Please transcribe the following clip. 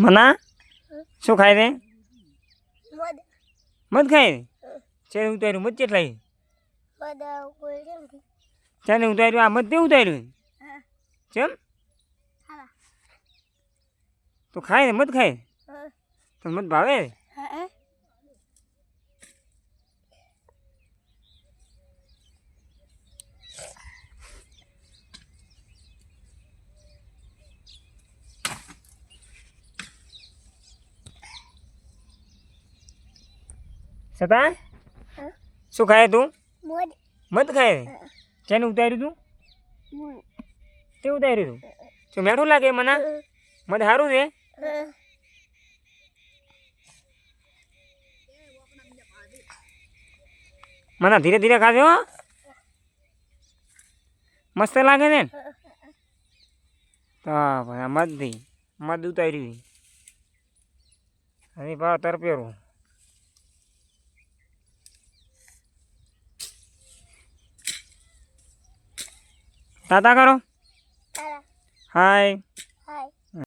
મના? શું ખાય રે? મધ. ખાય છે ઉતાર્યું મધ કેટલાય ચાલે ઉતાર્યું આ મધ તે ઉતાર્યું? ચમ? તો ખાય ને મધ ખાય? તો મધ ભાવે? હા. શું ખાય તું? મધ. ખાય? ચાને ઉતાર્યું તું? તે ઉતાર્યું તું? શું મેઠું લાગે મના? મધ સારું છે? મને ધીરે ધીરે ખાજો હો. મસ્ત લાગે ને? તો ભાઈ આ મધથી મધ ઉતાર્યું હવે ભાવ તરપેરું તાતા કરો તારા હાય